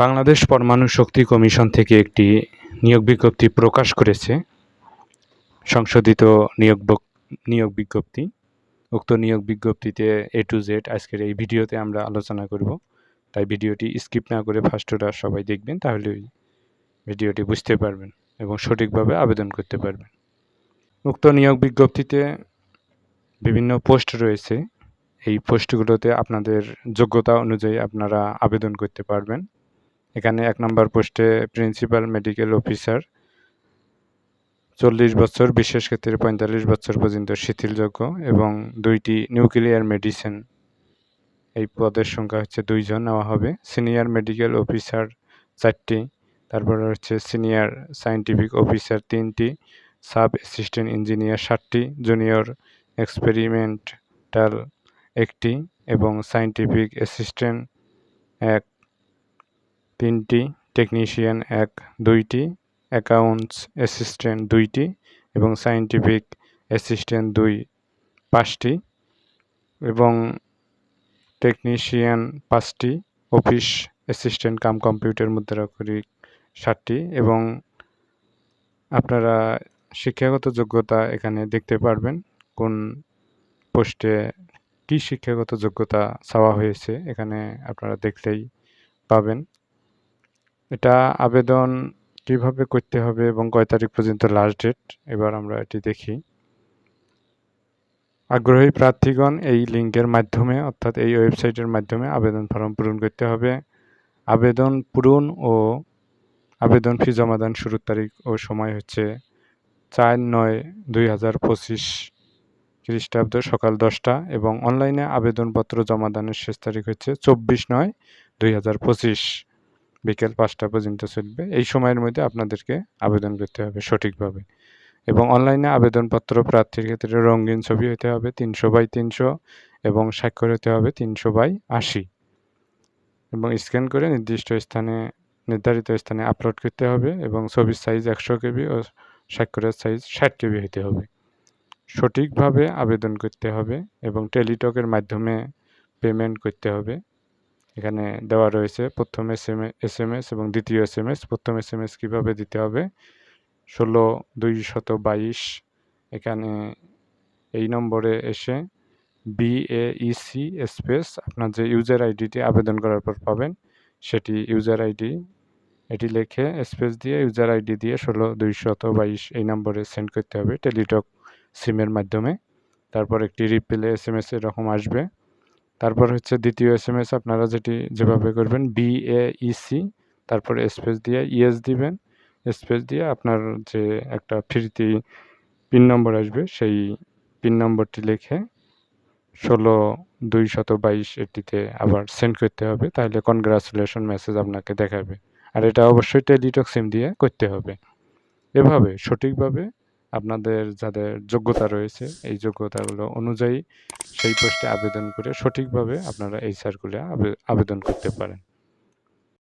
বাংলাদেশ পরমাণু শক্তি কমিশন থেকে একটি নিয়োগ বিজ্ঞপ্তি প্রকাশ করেছে। সংশোধিত নিয়োগ নিয়োগ বিজ্ঞপ্তি। উক্ত নিয়োগ বিজ্ঞপ্তিতে এ টু জেড আজকের এই ভিডিওতে আমরা আলোচনা করব। তাই ভিডিওটি স্কিপ না করে ফার্স্টটা সবাই দেখবেন তাহলেই ভিডিওটি বুঝতে পারবেন এবং সঠিকভাবে আবেদন করতে পারবেন। উক্ত নিয়োগ বিজ্ঞপ্তিতে বিভিন্ন পোস্ট রয়েছে। এই পোস্টগুলোতে আপনাদের যোগ্যতা অনুযায়ী আপনারা আবেদন করতে পারবেন। এখানে এক নম্বর পোস্টে প্রিন্সিপাল মেডিকেল অফিসার, চল্লিশ বছর, বিশেষ ক্ষেত্রে পঁয়তাল্লিশ বছর পর্যন্ত শিথিলযোগ্য এবং দুইটি নিউক্লিয়ার মেডিসিন। এই পদের সংখ্যা হচ্ছে দুইজন নেওয়া হবে। সিনিয়র মেডিকেল অফিসার চারটি, তারপরে হচ্ছে সিনিয়র সায়েন্টিফিক অফিসার তিনটি, সাব অ্যাসিস্ট্যান্ট ইঞ্জিনিয়ার ষাটটি জুনিয়র এক্সপেরিমেন্টাল একটি এবং সায়েন্টিফিক অ্যাসিস্ট্যান্ট এক। তিনটি টেকনিশিয়ান এক, দুইটি অ্যাকাউন্টস অ্যাসিস্ট্যান্ট দুইটি এবং সায়েন্টিফিক অ্যাসিস্ট্যান্ট দুই, পাঁচটি এবং টেকনিশিয়ান পাঁচটি অফিস অ্যাসিস্ট্যান্ট কাম কম্পিউটার মুদ্রাক্ষরিক ষাটটি এবং আপনারা শিক্ষাগত যোগ্যতা এখানে দেখতে পারবেন কোন পোস্টে কী শিক্ষাগত যোগ্যতা চাওয়া হয়েছে এখানে আপনারা দেখলেই পাবেন। এটা আবেদন কীভাবে করতে হবে এবং কয় তারিখ পর্যন্ত লাস্ট ডেট এবার আমরা এটি দেখি। আগ্রহী প্রার্থীগণ, এই লিঙ্কের মাধ্যমে, অর্থাৎ এই ওয়েবসাইটের মাধ্যমে আবেদন ফর্ম পূরণ করতে হবে। আবেদন পূরণ ও আবেদন ফি জমাদান শুরুর তারিখ ও সময় হচ্ছে চার নয় দুই হাজার পঁচিশ খ্রিস্টাব্দ সকাল দশটা এবং অনলাইনে আবেদনপত্র জমাদানের শেষ তারিখ হচ্ছে চব্বিশ নয় দুই হাজার পঁচিশ। বিকেল পাঁচটা পর্যন্ত চলবে। এই সময়ের মধ্যে আপনাদেরকে আবেদন করতে হবে সঠিকভাবে এবং অনলাইনে আবেদনপত্র প্রার্থীর ক্ষেত্রে রঙিন ছবি হতে হবে তিনশো বাই তিনশো এবং স্বাক্ষর হতে হবে তিনশো বাই আশি। এবং স্ক্যান করে নির্দিষ্ট স্থানে, নির্ধারিত স্থানে আপলোড করতে হবে এবং ছবির সাইজ একশো কেবি ও স্বাক্ষরের সাইজ ষাট কেবি হতে হবে। সঠিকভাবে আবেদন করতে হবে এবং টেলিটকের মাধ্যমে পেমেন্ট করতে হবে। এখানে দেওয়া রয়েছে প্রথম এস এম এস এবং দ্বিতীয় এস এম এস প্রথম এস এম এস কীভাবে দিতে হবে? ষোলো, দুই শত বাইশ। এখানে এই নম্বরে এসে বিএইসি স্পেস আপনার যে ইউজার আইডিটি আবেদন করার পর পাবেন, সেটি ইউজার আইডি এটি লিখে স্পেস দিয়ে ইউজার আইডি দিয়ে ষোলো, দুই শত বাইশ এই নম্বরে সেন্ড করতে হবে টেলিটক সিমের মাধ্যমে। তারপর একটি রিপ্লে এস এম এস এরকম আসবে। তারপর হচ্ছে দ্বিতীয় এস এম এস আপনারা যেটি যেভাবে করবেন বিএইসি তারপর স্পেস দিয়ে ইএস দিবেন। স্পেস দিয়ে আপনার যে একটা ফ্রিতে পিন নম্বর আসবে, সেই পিন নম্বরটি লিখে ষোলো দুই শত বাইশ এটিতে আবার সেন্ড করতে হবে, তাহলে কনগ্রাচুলেশন মেসেজ আপনাকে দেখাবে। আর এটা অবশ্যই টেলিটক সিম দিয়ে করতে হবে। এভাবে সঠিকভাবে আপনাদের যাদের যোগ্যতা রয়েছে, এই যোগ্যতাগুলো অনুযায়ী সেই পোস্টে আবেদন করে সঠিকভাবে আপনারা এই সার্কুলে আবেদন করতে পারেন।